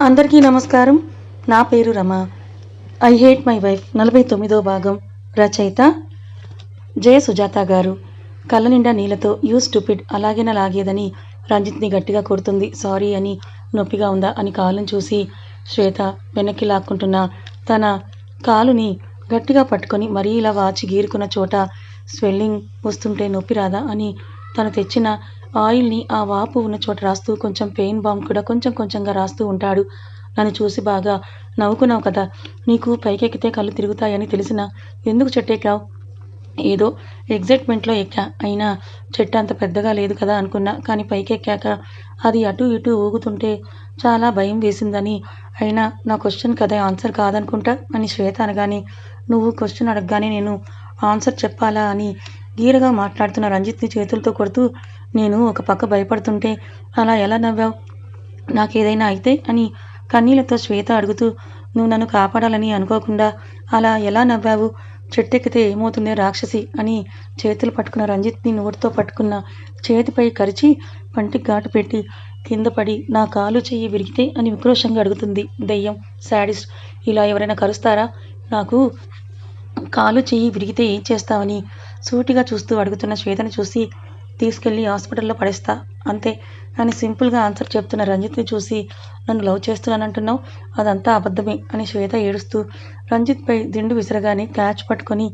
అందరికీ నమస్కారం. నా పేరు Rama. I hate my wife నలభై తొమ్మిదో భాగం. రచయిత జయ సుజాత గారు. కళ్ళ నిండా నీళ్ళతో యూ స్టూపిడ్ అలాగేనా లాగేదని రంజిత్ని గట్టిగా కొడుతుంది. సారీ అని నొప్పిగా ఉందా అని కాలుని చూసి శ్వేత వెనక్కి లాక్కుంటున్న తన కాలుని గట్టిగా పట్టుకొని మరీ ఇలా వాచి గీరుకున్న చోట స్వెల్లింగ్ వస్తుంటే నొప్పి రాదా అని తను తెచ్చిన ఆయిల్ని ఆ వాపు ఉన్న చోట రాస్తూ కొంచెం పెయిన్ బామ్ కూడా కొంచెం కొంచెంగా రాస్తూ ఉంటాడు. నన్ను చూసి బాగా నవ్వుకున్నావు కదా. నీకు పైకెక్కితే కళ్ళు తిరుగుతాయని తెలిసినా ఎందుకు చెట్టెక్కావు? ఏదో ఎగ్జైట్మెంట్లో ఎక్కా. అయినా చెట్టు అంత పెద్దగా లేదు కదా అనుకున్నా. కానీ పైకెక్కాక అది అటు ఇటు ఊగుతుంటే చాలా భయం వేసిందని. అయినా నా క్వశ్చన్ కదా ఆన్సర్ కాదనుకుంటా అని శ్వేత అనగానే నువ్వు క్వశ్చన్ అడగగానే నేను ఆన్సర్ చెప్పాలా? అని గీరగా మాట్లాడుతున్న రంజిత్ని చేతులతో కొడుతూ నేను ఒక పక్క భయపడుతుంటే అలా ఎలా నవ్వావు? నాకేదైనా అయితే? అని కన్నీళ్ళతో శ్వేత అడుగుతూ నువ్వు నన్ను కాపాడాలని అనుకోకుండా అలా ఎలా నవ్వావు? చెట్టెక్కితే ఏమవుతుందే రాక్షసి? అని చేతులు పట్టుకున్న రంజిత్ని నోటితో పట్టుకున్న చేతిపై కరిచి పంటికి ఘాటు పెట్టి కింద పడి నా కాలు చెయ్యి విరిగితే? అని విక్రోషంగా అడుగుతుంది దెయ్యం శాడిస్ట్. ఇలా ఎవరైనా కరుస్తారా? నాకు కాలు చెయ్యి విరిగితే ఏం చేస్తావని? సూటిగా చూస్తూ అడుగుతున్న శ్వేతను చూసి తీసుకెళ్ళి హాస్పిటల్లో పడేస్తా. అంతే. అని సింపుల్గా ఆన్సర్ చెప్తున్న రంజిత్ని చూసి నన్ను లవ్ చేస్తున్నానంటున్నావు? అదంతా అబద్ధమే అని శ్వేత ఏడుస్తూ. రంజిత్పై దిండు విసరగానే క్యాచ్ పట్టుకొని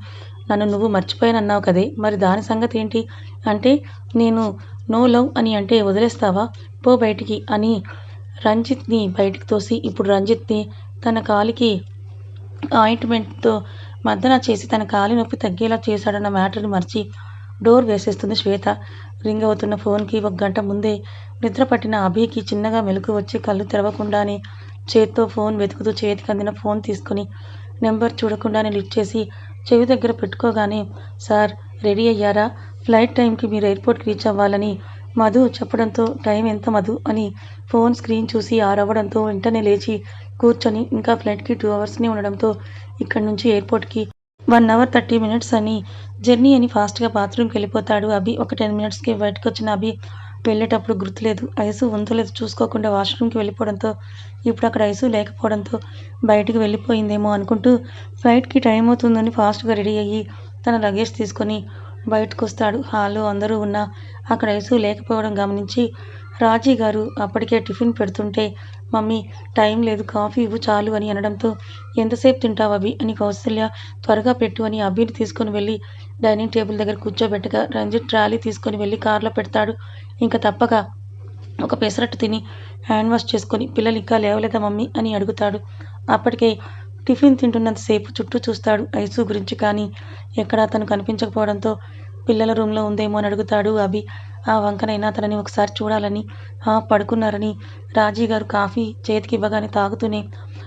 నన్ను నువ్వు మర్చిపోయానన్నావు కదే. మరి దాని సంగతి ఏంటి? అంటే నేను నో లవ్ అని అంటే వదిలేస్తావా? పో బయటికి అని రంజిత్ని బయటికి తోసి ఇప్పుడు రంజిత్ని తన కాలికి ఆయింట్మెంట్తో మద్దన చేసి తన కాలి నొప్పి తగ్గేలా చేశాడన్న మ్యాటర్ని మర్చి డోర్ వేసేస్తుంది శ్వేత. రింగ్ అవుతున్న ఫోన్కి ఒక గంట ముందే నిద్ర పట్టిన అభికి చిన్నగా మెలకు వచ్చి కళ్ళు తెరవకుండానే చేత్తో ఫోన్ వెతుకుతూ చేతికి అందిన ఫోన్ తీసుకుని నెంబర్ చూడకుండానే లిఫ్ట్ చేసి చెవి దగ్గర పెట్టుకోగానే సార్ రెడీ అయ్యారా? ఫ్లైట్ టైంకి మీరు ఎయిర్పోర్ట్కి రీచ్ అవ్వాలని మధు చెప్పడంతో టైం ఎంత మధు? అని ఫోన్ స్క్రీన్ చూసి ఆరవ్వడంతో వెంటనే లేచి కూర్చొని ఇంకా ఫ్లైట్కి టూ అవర్స్నే ఉండడంతో ఇక్కడి నుంచి ఎయిర్పోర్ట్కి వన్ అవర్ థర్టీ మినిట్స్ అని. జర్నీ అని ఫాస్ట్గా బాత్రూమ్కి వెళ్ళిపోతాడు అభి. ఒక టెన్ మినిట్స్కి బయటకు వచ్చిన అభి వెళ్ళేటప్పుడు గుర్తులేదు. ఐసు ఉందో చూసుకోకుండా వాష్రూమ్కి వెళ్ళిపోవడంతో ఇప్పుడు అక్కడ ఐసు లేకపోవడంతో బయటికి వెళ్ళిపోయిందేమో అనుకుంటూ ఫ్లైట్కి టైం అవుతుందని ఫాస్ట్గా రెడీ అయ్యి తన లగేజ్ తీసుకొని బయటకు వస్తాడు హాల్లో అందరూ ఉన్నా అక్కడ ఐసు లేకపోవడం గమనించి రాజీ గారు అప్పటికే టిఫిన్ పెడుతుంటే మమ్మీ టైం లేదు కాఫీ ఇవ్వు చాలు అని అనడంతో ఎంతసేపు తింటావు అభి? అని కౌసల్య త్వరగా పెట్టు అని అభిని తీసుకొని వెళ్ళి డైనింగ్ టేబుల్ దగ్గర కూర్చోబెట్టగా రంజిత్ ట్రాలీ తీసుకొని వెళ్ళి కారులో పెడతాడు. ఇంకా తప్పక ఒక పెసరట్టు తిని హ్యాండ్ వాష్ చేసుకొని పిల్లలు ఇంకా లేవలేదా మమ్మీ? అని అడుగుతాడు. అప్పటికే టిఫిన్ తింటున్నంతసేపు చుట్టూ చూస్తాడు ఐసు గురించి కానీ ఎక్కడ అతను కనిపించకపోవడంతో పిల్లల రూమ్లో ఉందేమో అని అడుగుతాడు అభి. ఆ వంకనైనా తనని ఒకసారి చూడాలని ఆ పడుకున్నారని. రాజీ గారు కాఫీ చేతికి ఇవ్వగానే తాగుతూనే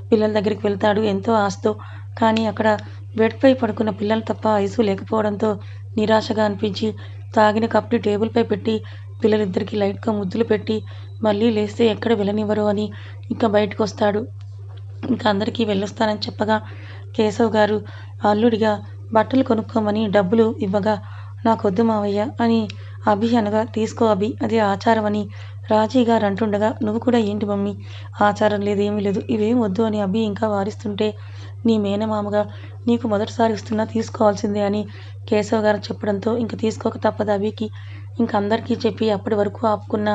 పిల్లల దగ్గరికి వెళ్తాడు ఎంతో ఆశతో. కానీ అక్కడ బెడ్పై పడుకున్న పిల్లలు తప్ప ఐసు లేకపోవడంతో నిరాశగా అనిపించి తాగిన కప్ని టేబుల్పై పెట్టి పిల్లలిద్దరికీ లైట్గా ముద్దులు పెట్టి మళ్ళీ లేస్తే ఎక్కడ వెళ్ళనివ్వరు అని ఇంకా బయటకు వస్తాడు ఇంకా అందరికీ వెళ్ళొస్తానని చెప్పగా కేశవ్ గారు అల్లుడిగా బట్టలు కొనుక్కోమని డబ్బులు ఇవ్వగా నాకొద్దు మావయ్య అని అభి అనగా తీసుకో అభి అది ఆచారం అని రాజీ గారు అంటుండగా నువ్వు కూడా ఏంటి మమ్మీ? ఆచారం లేదు ఏమీ లేదు. ఇవేం వద్దు అని అభి ఇంకా వారిస్తుంటే నీ మేనమామగా నీకు మొదటిసారి ఇస్తున్నా తీసుకోవాల్సిందే అని కేశవ్ గారు చెప్పడంతో ఇంక తీసుకోక తప్పదు అభికి. ఇంక అందరికీ చెప్పి అప్పటి వరకు ఆపుకున్నా.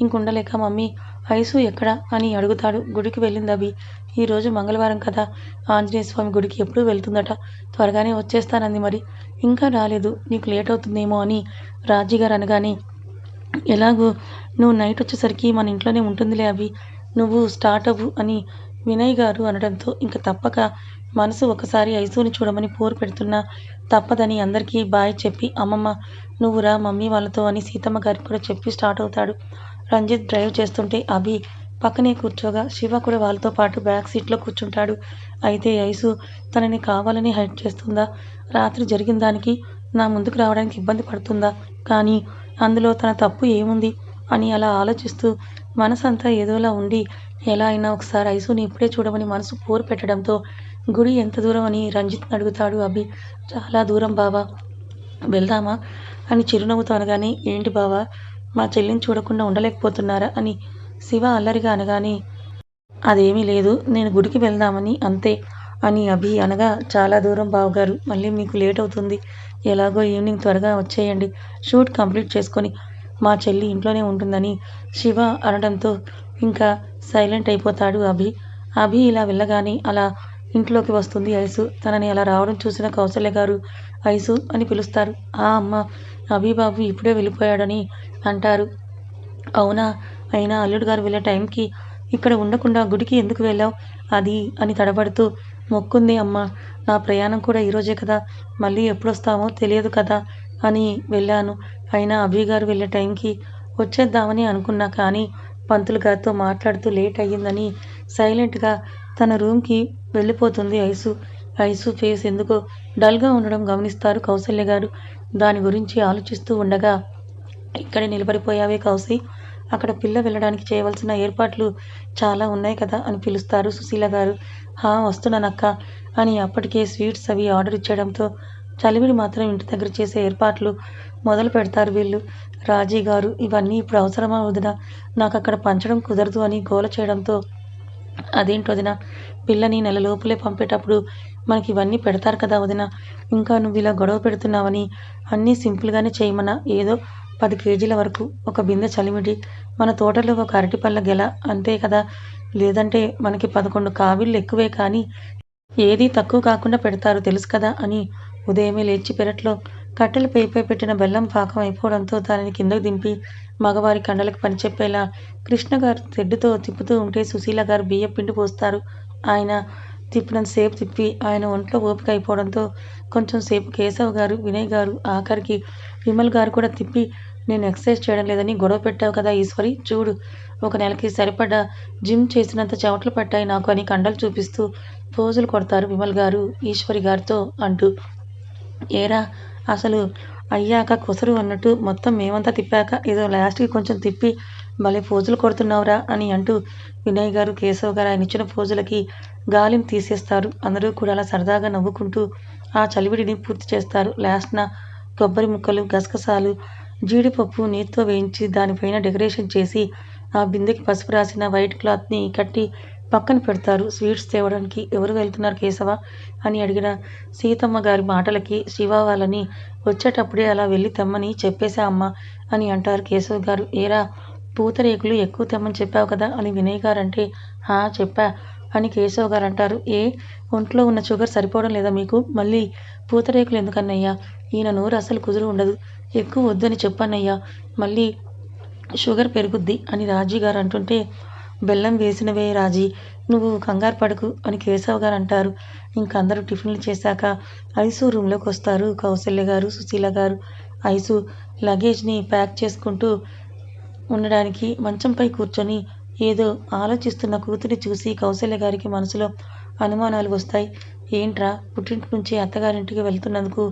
ఇంకుండలేక మమ్మీ ఐసు ఎక్కడ? అని అడుగుతాడు. గుడికి వెళ్ళింది అభి. ఈరోజు మంగళవారం కదా. ఆంజనేయ స్వామి గుడికి ఎప్పుడు వెళ్తుందట. త్వరగానే వచ్చేస్తానంది మరి. ఇంకా రాలేదు. నీకు లేట్ అవుతుందేమో అని రాజీ గారు అనగానే ఎలాగూ? నువ్వు నైట్ వచ్చేసరికి మన ఇంట్లోనే ఉంటుందిలే అవి నువ్వు స్టార్ట్ అవ్వు అని వినయ్ గారు అనడంతో ఇంక తప్పక. మనసు ఒకసారి ఐసుని చూడమని పోరు పెడుతున్నా తప్పదని అందరికీ బాయ్ చెప్పి అమ్మమ్మ నువ్వు రా మమ్మీ వాళ్ళతో అని సీతమ్మ గారికి కూడా చెప్పి స్టార్ట్ అవుతాడు. రంజిత్ డ్రైవ్ చేస్తుంటే అభి పక్కనే కూర్చోగా. శివ కూడా వాళ్ళతో పాటు బ్యాక్ సీట్లో కూర్చుంటాడు. అయితే ఐసు తనని కావాలని హైడ్ చేస్తుందా? రాత్రి జరిగిన దానికి నా ముందుకు రావడానికి ఇబ్బంది పడుతుందా? కానీ అందులో తన తప్పు ఏముంది? అని అలా ఆలోచిస్తూ మనసంతా ఏదోలా ఉండి ఎలా అయినా ఒకసారి ఐసుని ఇప్పుడే చూడమని మనసు పోరు పెట్టడంతో గుడి ఎంత దూరం అని రంజిత్ అడుగుతాడు అభి. చాలా దూరం బావా. వెళ్దామా? అని చిరునవ్వుతో అనగానే ఏంటి బావా మా చెల్లిని చూడకుండా ఉండలేకపోతున్నారా? అని శివ అల్లరిగా అనగానే అదేమీ లేదు నేను గుడికి వెళ్దామని అంతే అని అభి అనగా చాలా దూరం బావగారు మళ్ళీ మీకు లేట్ అవుతుంది. ఎలాగో ఈవినింగ్ త్వరగా వచ్చేయండి. షూట్ కంప్లీట్ చేసుకొని మా చెల్లి ఇంట్లోనే ఉంటుందని శివ అనడంతో ఇంకా సైలెంట్ అయిపోతాడు అభి. అభి ఇలా వెళ్ళగానే అలా ఇంట్లోకి వస్తుంది ఐసు. తనని అలా రావడం చూసిన కౌసల్య గారు ఐసు అని పిలుస్తారు. ఆ అమ్మ అభి బాబు ఇప్పుడే వెళ్ళిపోయాడని అంటారు. అవునా? అయినా అల్లుడు గారు వెళ్ళే టైంకి ఇక్కడ ఉండకుండా గుడికి ఎందుకు వెళ్ళావు? అది అని తడబడుతూ మొక్కుంది అమ్మ. నా ప్రయాణం కూడా ఈరోజే కదా. మళ్ళీ ఎప్పుడొస్తామో తెలియదు కదా అని వెళ్ళాను. అయినా అభి గారు వెళ్ళే టైంకి వచ్చేద్దామని అనుకున్నా కానీ పంతులు గారితో మాట్లాడుతూ లేట్ అయ్యిందని సైలెంట్గా తన రూమ్కి వెళ్ళిపోతుంది ఐసు. ఐసు ఫేస్ ఎందుకో డల్గా ఉండడం గమనిస్తారు కౌసల్య గారు. దాని గురించి ఆలోచిస్తూ ఉండగా ఇక్కడే నిలబడిపోయావే కౌసి అక్కడ పిల్ల వెళ్ళడానికి చేయవలసిన ఏర్పాట్లు చాలా ఉన్నాయి కదా అని పిలుస్తారు సుశీల గారు. హా వస్తున్నానక్క అని అప్పటికే స్వీట్స్ అవి ఆర్డర్ ఇచ్చేయడంతో చలివిడి మాత్రం ఇంటి దగ్గర చేసే ఏర్పాట్లు మొదలు పెడతారు వీళ్ళు. రాజీ గారు ఇవన్నీ ఇప్పుడు అవసరమా వదిన? నాకు అక్కడ పంచడం కుదరదు అని గోల చేయడంతో అదేంటి వదిన? పిల్లని నెల లోపలే పంపేటప్పుడు మనకి ఇవన్నీ పెడతారు కదా వదిన. ఇంకా నువ్వు ఇలా గొడవ పెడుతున్నావని అన్నీ సింపుల్గానే చేయమన్నా. ఏదో పది కేజీల వరకు ఒక బిందె చలిమిడి మన తోటలో ఒక అరటిపళ్ళ గెల అంతే కదా. లేదంటే మనకి పదకొండు కావిళ్ళు ఎక్కువే కానీ ఏదీ తక్కువ కాకుండా పెడతారు తెలుసు కదా అని ఉదయమే లేచి పెరట్లో కట్టెల పేపై పెట్టిన బెల్లం పాకం అయిపోవడంతో దానిని కిందకు దింపి మగవారి కండలకు పని చెప్పేలా కృష్ణ గారు తెడ్డుతో తిప్పుతూ ఉంటే సుశీల గారు బియ్యం పిండి పోస్తారు. ఆయన తిప్పినంత సేపు తిప్పి ఆయన ఒంట్లో ఓపిక అయిపోవడంతో కొంచెం సేపు కేశవ్ గారు వినయ్ గారు ఆఖరికి విమల్ గారు కూడా తిప్పి నేను ఎక్సర్సైజ్ చేయడం లేదని గొడవ పెట్టావు కదా ఈశ్వరి చూడు. ఒక నెలకి సరిపడ్డ జిమ్ చేసినంత చెమటలు పట్టాయి నాకు అని కండలు చూపిస్తూ పోజులు కొడతారు విమల్ గారు ఈశ్వరి గారితో అంటూ. ఏరా అసలు అయ్యాక కుసరు అన్నట్టు మొత్తం మేమంతా తిప్పాక ఏదో లాస్ట్కి కొంచెం తిప్పి భలే పోజులు కొడుతున్నావురా అని అంటూ వినయ్ గారు కేశవ్ గారు ఆయన ఇచ్చిన పోజులకి గాలిని తీసేస్తారు. అందరూ కూడా అలా సరదాగా నవ్వుకుంటూ ఆ చలివిడిని పూర్తి చేస్తారు. లాస్ట్న కొబ్బరి ముక్కలు గసగసాలు జీడిపప్పు నీటితో వేయించి దానిపైన డెకరేషన్ చేసి ఆ బిందెకి పసుపు రాసిన వైట్ క్లాత్ని కట్టి పక్కన పెడతారు. స్వీట్స్ తేవడానికి ఎవరు వెళ్తున్నారు కేశవ? అని అడిగిన సీతమ్మ గారి మాటలకి శివ వాళ్ళని వచ్చేటప్పుడే అలా వెళ్ళి తెమ్మని చెప్పేశా అమ్మ అని అంటారు కేశవ్ గారు. ఏరా పూతరేకులు ఎక్కువ తెమ్మని చెప్పావు కదా అని వినయ్ గారు అంటే హా చెప్పా అని కేశవ్ గారు అంటారు. ఏ ఒంట్లో ఉన్న షుగర్ సరిపోవడం లేదా మీకు? మళ్ళీ పూతరేకులు ఎందుకన్నయ్యా? ఈయన నోరు అసలు కుదురు ఉండదు. ఎక్కువ వద్దని చెప్పన్నయ్యా. మళ్ళీ షుగర్ పెరుగుద్ది అని రాజీ గారు అంటుంటే బెల్లం వేసినవే రాజీ నువ్వు కంగారు పడకు అని కేశవ్ గారు అంటారు. ఇంక అందరూ టిఫిన్లు చేశాక ఐసు రూమ్లోకి వస్తారు కౌసల్య గారు సుశీల గారు. ఐసు లగేజ్ని ప్యాక్ చేసుకుంటూ ఉండడానికి మంచంపై కూర్చొని ఏదో ఆలోచిస్తున్న కూతురి చూసి కౌసల్య గారికి మనసులో అనుమానాలు వస్తాయి. ఏంట్రా పుట్టింటి నుంచి అత్తగారింటికి వెళ్తున్నందుకు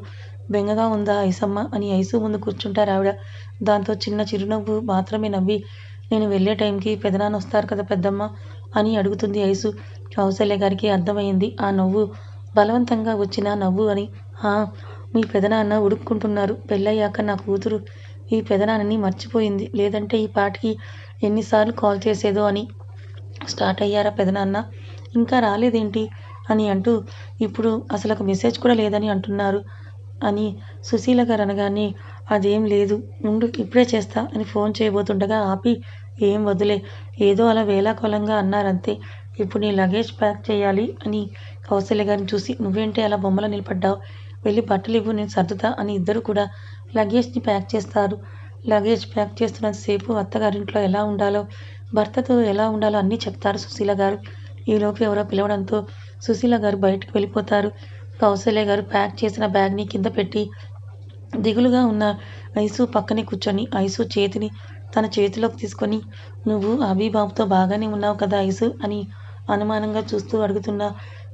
బెంగగా ఉందా ఐసమ్మ అని ఐసు ముందు కూర్చుంటారు ఆవిడ. దాంతో చిన్న చిరునవ్వు మాత్రమే నవ్వి నేను వెళ్ళే టైంకి పెదనాన్న వస్తారు కదా పెద్దమ్మ అని అడుగుతుంది ఐసు. కౌసల్య గారికి అర్థమైంది. ఆ నవ్వు బలవంతంగా వచ్చిన నవ్వు అని. "ఆ, మీ పెదనాన్న ఉడుక్కుంటున్నారు. పెళ్ళయ్యాక నా కూతురు ఈ పెదనాన్నని మర్చిపోయింది. లేదంటే ఈ పాటికి ఎన్నిసార్లు కాల్ చేసేదో అని. స్టార్ట్ అయ్యారా పెదనాన్న? ఇంకా రాలేదేంటి అని అంటూ ఇప్పుడు అసలు ఒక మెసేజ్ కూడా లేదని అంటున్నారు అని సుశీల గారు అనగానే అదేం లేదు. ఉండు ఇప్పుడే చేస్తా అని ఫోన్ చేయబోతుండగా ఆపి ఏం వదిలే ఏదో అలా వేలాకోలంగా అన్నారంతే. ఇప్పుడు నీ లగేజ్ ప్యాక్ చేయాలి అని కౌశల్య గారిని చూసి నువ్వేంటే అలా బొమ్మలో నిలబడ్డావు? వెళ్ళి బట్టలు ఇవ్వు నేను సర్దుతా అని ఇద్దరు కూడా లగేజ్ని ప్యాక్ చేస్తారు. లగేజ్ ప్యాక్ చేస్తున్నంతసేపు అత్తగారింట్లో ఎలా ఉండాలో భర్తతో ఎలా ఉండాలో అన్నీ చెప్తారు సుశీల గారు. ఈలోపు ఎవరో పిలవడంతో సుశీల గారు బయటకు వెళ్ళిపోతారు. కౌశల్య గారు ప్యాక్ చేసిన బ్యాగ్ని కింద పెట్టి దిగులుగా ఉన్న ఐసు పక్కనే కూర్చొని ఐసు చేతిని తన చేతిలోకి తీసుకొని నువ్వు అభిబాబుతో బాగానే ఉన్నావు కదా ఐసు అని అనుమానంగా చూస్తూ అడుగుతున్న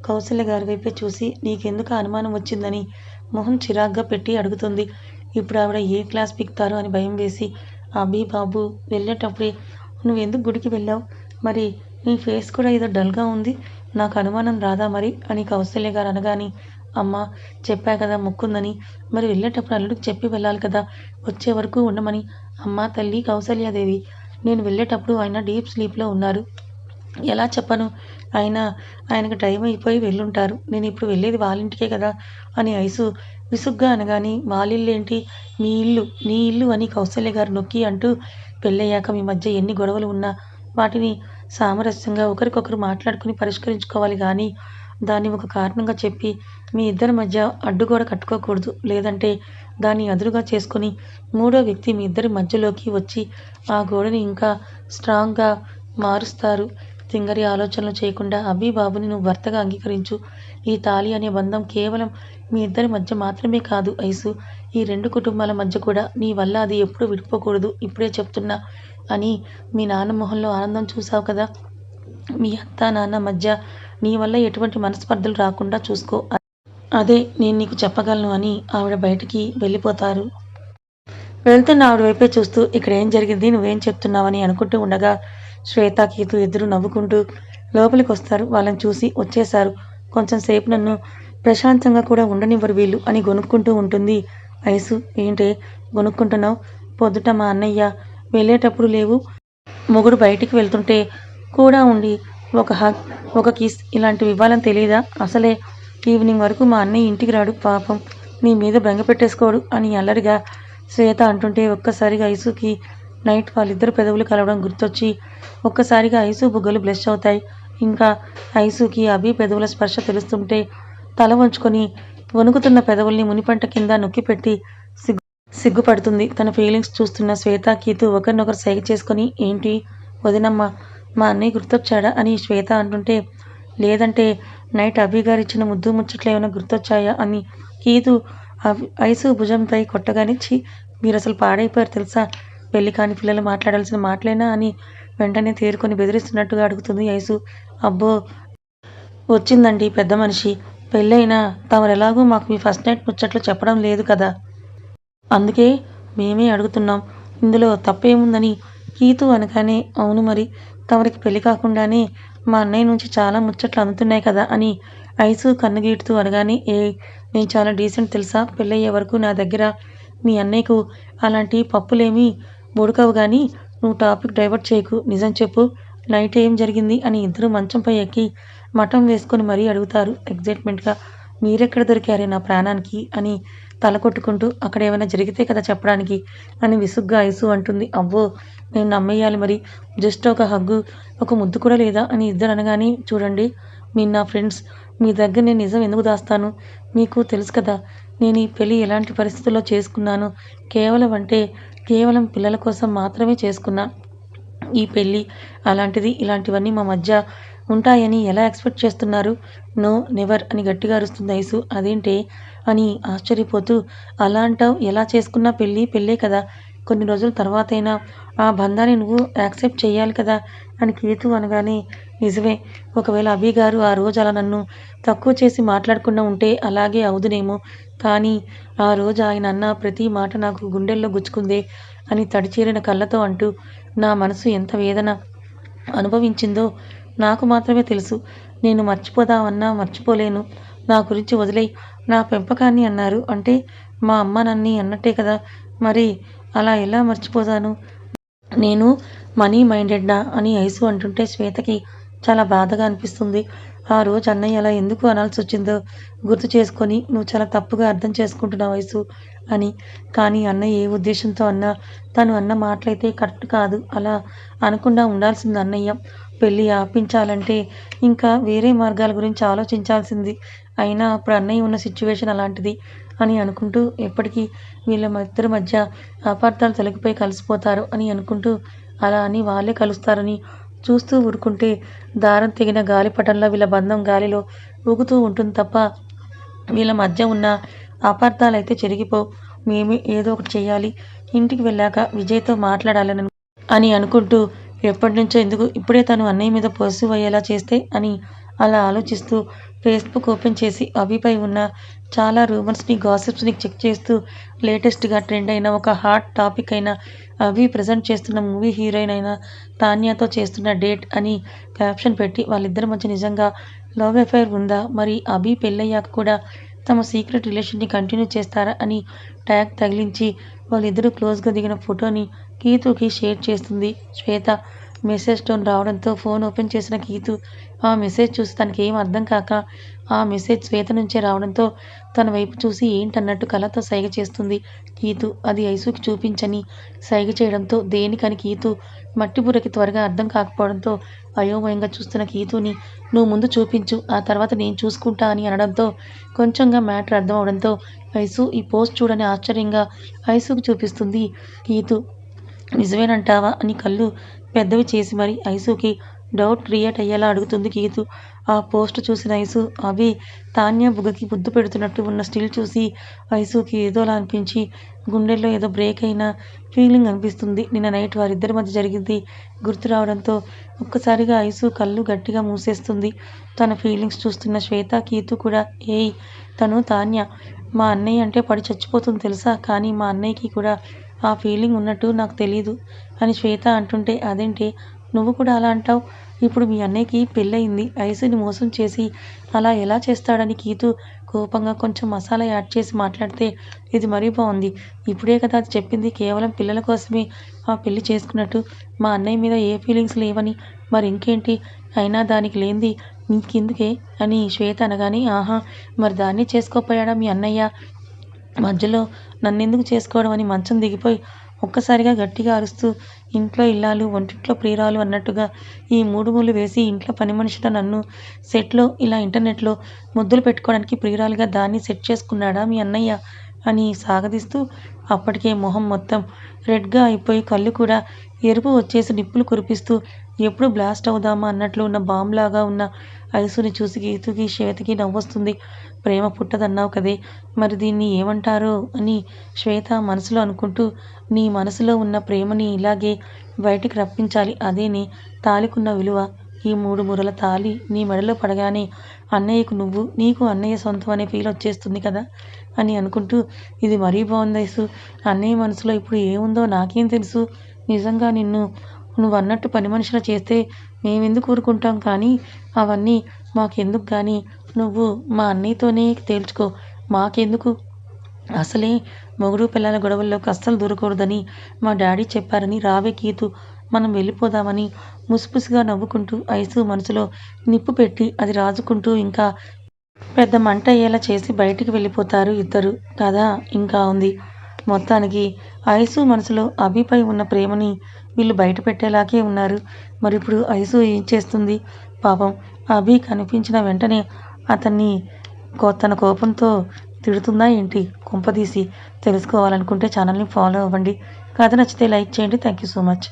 కౌశల్య గారి వైపే చూసి నీకెందుకు అనుమానం వచ్చిందని మొహం చిరాగ్గా పెట్టి అడుగుతుంది. ఇప్పుడు ఆవిడ ఏ క్లాస్ పిక్తారో అని భయం వేసి అభి బాబు వెళ్ళేటప్పుడే నువ్వు ఎందుకు గుడికి వెళ్ళావు? మరి నీ ఫేస్ కూడా ఏదో డల్గా ఉంది. నాకు అనుమానం రాదా మరి? అని కౌశల్య గారు అనగాని అమ్మ చెప్పా కదా మొక్కుందని. మరి వెళ్ళేటప్పుడు అల్లుడికి చెప్పి వెళ్ళాలి కదా. వచ్చే వరకు ఉండమని. అమ్మ తల్లి కౌసల్యాదేవి నేను వెళ్ళేటప్పుడు ఆయన డీప్ స్లీప్లో ఉన్నారు. ఎలా చెప్పను? ఆయన ఆయనకు టైం అయిపోయి వెళ్ళుంటారు. నేను ఇప్పుడు వెళ్ళేది వాళ్ళ ఇంటికే కదా అని ఐసు. విసుగ్గా అనగాని వాళ్ళిల్లేంటి? మీ ఇల్లు నీ ఇల్లు అని కౌసల్య గారు నొక్కి అంటూ పెళ్ళయ్యాక మీ మధ్య ఎన్ని గొడవలు ఉన్నా వాటిని సామరస్యంగా ఒకరికొకరు మాట్లాడుకుని పరిష్కరించుకోవాలి కానీ దాన్ని ఒక కారణంగా చెప్పి మీ ఇద్దరి మధ్య అడ్డుగోడ కట్టుకోకూడదు. లేదంటే దాన్ని అదురుగా చేసుకొని మూడో వ్యక్తి మీ ఇద్దరి మధ్యలోకి వచ్చి ఆ గోడని ఇంకా స్ట్రాంగ్గా మారుస్తారు. తింగరి ఆలోచనలు చేయకుండా అభి బాబుని నువ్వు భర్తగా అంగీకరించు. ఈ తాళి అనే బంధం కేవలం మీ ఇద్దరి మధ్య మాత్రమే కాదు ఐసు. ఈ రెండు కుటుంబాల మధ్య కూడా నీ వల్ల అది ఎప్పుడు విడిపోకూడదు. ఇప్పుడే చెప్తున్నా అని మీ నాన్న మొహంలో ఆనందం చూసావు కదా? మీ అత్త నాన్న మధ్య నీ వల్ల ఎటువంటి మనస్పర్ధలు రాకుండా చూసుకో. అదే నేను నీకు చెప్పగలను అని ఆవిడ బయటికి వెళ్ళిపోతారు. వెళ్తున్న ఆవిడ వైపే చూస్తూ ఇక్కడ ఏం జరిగింది? నువ్వేం చెప్తున్నావని అనుకుంటూ ఉండగా శ్వేత కీతు ఇద్దరు నవ్వుకుంటూ లోపలికి వస్తారు వాళ్ళని చూసి వచ్చేశారు. కొంచెం సేపు నన్ను ప్రశాంతంగా కూడా ఉండనివ్వరు వీళ్ళు అని గొనుక్కుంటూ ఉంటుంది. ఐసు ఏంటే? గొనుక్కుంటున్నావు? పొద్దుట మా అన్నయ్య వెళ్ళేటప్పుడు లేవు. మొగుడు బయటికి వెళ్తుంటే కూడా ఉండి ఒక హగ్ ఒక కిస్ ఇలాంటివి ఇవ్వాలని తెలియదా అసలే ఈవినింగ్ వరకు మా అన్నయ్య ఇంటికి రాడు పాపం. నీ మీద బెంగ పెట్టేసుకోడు అని అల్లరిగా శ్వేత అంటుంటే ఒక్కసారిగా ఐసుకి నైట్ వాళ్ళిద్దరు పెదవులు కలవడం గుర్తొచ్చి ఒక్కసారిగా ఐసు బుగ్గలు బ్లెష్ అవుతాయి. ఇంకా ఐసుకి అభి పెదవుల స్పర్శ తెలుస్తుంటే తల వంచుకొని వణుకుతున్న పెదవుల్ని మునిపంట కింద నొక్కిపెట్టి సిగ్గు సిగ్గుపడుతుంది. తన ఫీలింగ్స్ చూస్తున్న శ్వేత కీతు ఒకరినొకరు సైగ చేసుకొని ఏంటి వదినమ్మ మా అన్నయ్య గుర్తొచ్చాడా? అని శ్వేత అంటుంటే లేదంటే నైట్ అభి గారు ఇచ్చిన ముద్దు ముచ్చట్లు ఏమైనా గుర్తొచ్చాయా అని కీతు ఐసు భుజంపై కొట్టగానిచ్చి మీరు అసలు పాడైపోయారు తెలుసా? పెళ్ళి కాని పిల్లలు మాట్లాడాల్సిన మాటలేనా అని వెంటనే తేరుకొని బెదిరిస్తున్నట్టుగా అడుగుతుంది ఐసు. అబ్బో వచ్చిందండి పెద్ద మనిషి. పెళ్ళైనా తమరు ఎలాగూ మాకు మీ ఫస్ట్ నైట్ ముచ్చట్లు చెప్పడం లేదు కదా. అందుకే మేమే అడుగుతున్నాం. ఇందులో తప్పేముందని కీతు అనగానే అవును మరి తమరికి పెళ్ళి కాకుండానే మా అన్నయ్య నుంచి చాలా ముచ్చట్లు అందుతున్నాయి కదా అని ఐసు కన్నుగీటుతూ అనగానే ఏ నేను చాలా డీసెంట్ తెలుసా? పెళ్ళయ్యే వరకు నా దగ్గర మీ అన్నయ్యకు అలాంటి పప్పులేమీ ఉడకవు కానీ నువ్వు టాపిక్ డైవర్ట్ చేయకు. నిజం చెప్పు. నైట్ ఏం జరిగింది? అని ఇద్దరు మంచంపై ఎక్కి మఠం వేసుకొని మరీ అడుగుతారు. ఎగ్జైట్మెంట్గా మీరెక్కడ దొరికారే నా ప్రాణానికి? అని తల కొట్టుకుంటూ అక్కడ ఏమైనా జరిగితే కదా చెప్పడానికి అని విసుగ్గా ఐసు అంటుంది. అవ్వో నేను నమ్మేయాలి మరి. జస్ట్ ఒక హగ్గు ఒక ముద్దు కూడా లేదా అని ఇద్దరు అనగానే చూడండి మీ నా ఫ్రెండ్స్ మీ దగ్గర నేను నిజం ఎందుకు దాస్తాను? మీకు తెలుసు కదా నేను ఈ పెళ్ళి ఎలాంటి పరిస్థితుల్లో చేసుకున్నాను? కేవలం అంటే కేవలం పిల్లల కోసం మాత్రమే చేసుకున్నా ఈ పెళ్ళి అలాంటిది ఇలాంటివన్నీ మా మధ్య ఉంటాయని ఎలా ఎక్స్పెక్ట్ చేస్తున్నారు? నో నెవర్ అని గట్టిగా అరుస్తుంది ఐసు. అదేంటే అని ఆశ్చర్యపోతూ అలా అంటావు ఎలా చేసుకున్నా పెళ్ళి పెళ్ళే కదా. కొన్ని రోజుల తర్వాతైనా ఆ బంధాన్ని నువ్వు యాక్సెప్ట్ చేయాలి కదా అని కేతు అనగానే నిజమే. ఒకవేళ అభి గారు ఆ రోజు అలా నన్ను తక్కువ చేసి మాట్లాడకుండా ఉంటే అలాగే అవుదునేమో. కానీ ఆ రోజు ఆయన అన్న ప్రతి మాట నాకు గుండెల్లో గుచ్చుకుందే అని తడిచేరిన కళ్ళతో అంటూ నా మనసు ఎంత వేదన అనుభవించిందో నాకు మాత్రమే తెలుసు. నేను మర్చిపోదామన్నా మర్చిపోలేను. నా గురించి వదిలే నా పెంపకాన్ని అన్నారు. అంటే మా అమ్మ నన్ని అన్నట్టే కదా. మరి అలా ఎలా మర్చిపోతాను? నేను మనీ మైండెడ్నా అని ఐసు అంటుంటే శ్వేతకి చాలా బాధగా అనిపిస్తుంది. ఆ రోజు అన్నయ్య అలా ఎందుకు అనాల్సి వచ్చిందో గుర్తు చేసుకొని నువ్వు చాలా తప్పుగా అర్థం చేసుకుంటున్నావు వయసు అని. కానీ అన్నయ్య ఏ ఉద్దేశంతో అన్నా తను అన్న మాటలైతే కరెక్ట్ కాదు. అలా అనకుండా ఉండాల్సింది అన్నయ్య. పెళ్ళి ఆపించాలంటే ఇంకా వేరే మార్గాల గురించి ఆలోచించాల్సింది. అయినా అప్పుడు అన్నయ్య ఉన్న సిచ్యువేషన్ అలాంటిది అని అనుకుంటూ ఎప్పటికీ వీళ్ళ ఇద్దరి మధ్య అపార్థాలు తొలగిపోయి కలిసిపోతారు అని అనుకుంటూ అలా అని వాళ్ళే కలుస్తారని చూస్తూ ఊరుకుంటే దారం తెగిన గాలిపటంలో వీళ్ళ బంధం గాలిలో ఊగుతూ ఉంటుంది తప్ప వీళ్ళ మధ్య ఉన్న అపార్థాలైతే చెరిగిపో మేమే ఏదో ఒకటి చేయాలి ఇంటికి వెళ్ళాక విజయ్తో మాట్లాడాలని అని అనుకుంటూ ఎప్పటి నుంచో ఎందుకు ఇప్పుడే తను అన్నయ్య మీద పర్సీవ్ అయ్యేలా చేస్తే అని అలా ఆలోచిస్తూ ఫేస్బుక్ ఓపెన్ చేసి అభిపై ఉన్న చాలా రూమర్స్ని గాసిప్స్ని చెక్ చేస్తూ లేటెస్ట్గా ట్రెండ్ అయిన ఒక హాట్ టాపిక్ అయిన అవి ప్రజెంట్ చేస్తున్న మూవీ హీరోయిన్ అయిన తాన్యాతో చేస్తున్న డేట్ అని క్యాప్షన్ పెట్టి వాళ్ళిద్దరి మధ్య నిజంగా లవ్ అఫైర్ ఉందా? మరి అభి పెళ్ళయ్యాక కూడా తమ సీక్రెట్ రిలేషన్ని కంటిన్యూ చేస్తారా? అని ట్యాగ్ తగిలించి వాళ్ళిద్దరూ క్లోజ్గా దిగిన ఫోటోని కీతుకి షేర్ చేస్తుంది. శ్వేత మెసేజ్ టోన్ రావడంతో ఫోన్ ఓపెన్ చేసిన గీతు ఆ మెసేజ్ చూసి తనకి ఏం అర్థం కాక ఆ మెసేజ్ శ్వేత నుంచే రావడంతో తన వైపు చూసి ఏంటన్నట్టు కళతో సైగ చేస్తుంది. గీతు అది ఐసుకి చూపించని సైగ చేయడంతో దేనికని గీతు మట్టి బుర్రకి త్వరగా అర్థం కాకపోవడంతో అయోమయంగా చూస్తున్న గీతుని నువ్వు ముందు చూపించు ఆ తర్వాత నేను చూసుకుంటా అని అనడంతో కొంచెంగా మ్యాటర్ అర్థం అవడంతో ఐసు ఈ పోస్ట్ చూడని ఆశ్చర్యంగా ఐసుకు చూపిస్తుంది. గీతు నిజమేనంటావా అని కళ్ళు పెద్దవి చేసి మరి ఐసుకి డౌట్ క్రియేట్ అయ్యేలా అడుగుతుంది గీతు ఆ పోస్ట్ చూసిన ఐసు అవి తాన్య బుగ్గకి ముద్దు పెడుతున్నట్టు ఉన్న స్టిల్ చూసి ఐసుకి ఏదోలా అనిపించి గుండెల్లో ఏదో బ్రేక్ అయిన ఫీలింగ్ అనిపిస్తుంది. నిన్న నైట్ వారిద్దరి మధ్య జరిగింది గుర్తు రావడంతో ఒక్కసారిగా ఐసు కళ్ళు గట్టిగా మూసేస్తుంది. తన ఫీలింగ్స్ చూస్తున్న శ్వేత కీతు కూడా ఏయ్ తను తాన్య. మా అన్నయ్య అంటే పడి చచ్చిపోతుంది తెలుసా? కానీ మా అన్నయ్యకి కూడా ఆ ఫీలింగ్ ఉన్నట్టు నాకు తెలీదు. అని శ్వేత అంటుంటే అదేంటి? నువ్వు కూడా అలా అంటావు? ఇప్పుడు మీ అన్నయ్యకి పెళ్ళయింది. ఐసుని మోసం చేసి అలా ఎలా చేస్తాడని కీతు కోపంగా కొంచెం మసాలా యాడ్ చేసి మాట్లాడితే ఇది మరీ బాగుంది ఇప్పుడే కదా అది చెప్పింది. కేవలం పిల్లల కోసమే ఆ పెళ్ళి చేసుకున్నట్టు. మా అన్నయ్య మీద ఏ ఫీలింగ్స్ లేవని. మరి ఇంకేంటి? అయినా దానికి లేనిది నీకెందుకే? అని శ్వేత అనగానే ఆహా! మరి దాన్ని చేసుకోపోయాడా మీ అన్నయ్య? మధ్యలో నన్నెందుకు చేసుకోవడం అని మంచం దిగిపోయి ఒక్కసారిగా గట్టిగా అరుస్తూ ఇంట్లో ఇల్లాలు వంటింట్లో ప్రియురాలు అన్నట్టుగా ఈ మూడు ముళ్ళు వేసి ఇంట్లో పని మనిషిగా నన్ను సెట్లో ఇలా ఇంటర్నెట్లో ముద్దులు పెట్టుకోవడానికి ప్రియురాలుగా దాన్ని సెట్ చేసుకున్నాడా మీ అన్నయ్య? అని సాగదీస్తూ అప్పటికే మొహం మొత్తం రెడ్గా అయిపోయి కళ్ళు కూడా ఎరుపు వచ్చేసి నిప్పులు కురిపిస్తూ ఎప్పుడు బ్లాస్ట్ అవుదామా అన్నట్లు ఉన్న బాంబులాగా ఉన్న ఐసుని చూసి గీతుకి శ్వేతకి నవ్వొస్తుంది. ప్రేమ పుట్టదన్నావు కదే. మరి దీన్ని ఏమంటారో? అని శ్వేత మనసులో అనుకుంటూ నీ మనసులో ఉన్న ప్రేమని ఇలాగే బయటికి రప్పించాలి. అదే నీ తాలికున్న విలువ. ఈ మూడు మురల తాలి నీ మెడలో పడగానే అన్నయ్యకు నువ్వు నీకు అన్నయ్య సొంతం అనే ఫీల్ వచ్చేస్తుంది కదా? అని అనుకుంటూ ఇది మరీ బాగుంది అన్నయ్య మనసులో ఇప్పుడు ఏముందో నాకేం తెలుసు. నిజంగా నిన్ను నువ్వు అన్నట్టు పని మనుషులు చేస్తే మేమెందుకు ఊరుకుంటాం కానీ అవన్నీ మాకెందుకు కానీ నువ్వు మా అన్నయ్యతోనే తేల్చుకో. మాకెందుకు? అసలే మొగుడు పిల్లల గొడవల్లోకి అస్సలు దూరకూడదని మా డాడీ చెప్పారని రావే గీతు మనం వెళ్ళిపోదామని ముసుపుసుగా నవ్వుకుంటూ ఐసు మనసులో నిప్పు పెట్టి అది రాజుకుంటూ ఇంకా పెద్ద మంట అయ్యేలా చేసి బయటికి వెళ్ళిపోతారు ఇద్దరు. కథ ఇంకా ఉంది. మొత్తానికి ఐసు మనసులో అభిపై ఉన్న ప్రేమని వీళ్ళు బయట పెట్టేలాగే ఉన్నారు. మరి ఇప్పుడు ఐసు ఏం చేస్తుంది? పాపం అభి కనిపించిన వెంటనే అతన్ని తన కోపంతో తిడుతుందా ఏంటి? కుంపదీసి తెలుసుకోవాలనుకుంటే ఛానల్ని ఫాలో అవ్వండి. కథ నచ్చితే లైక్ చేయండి. Thank you so much.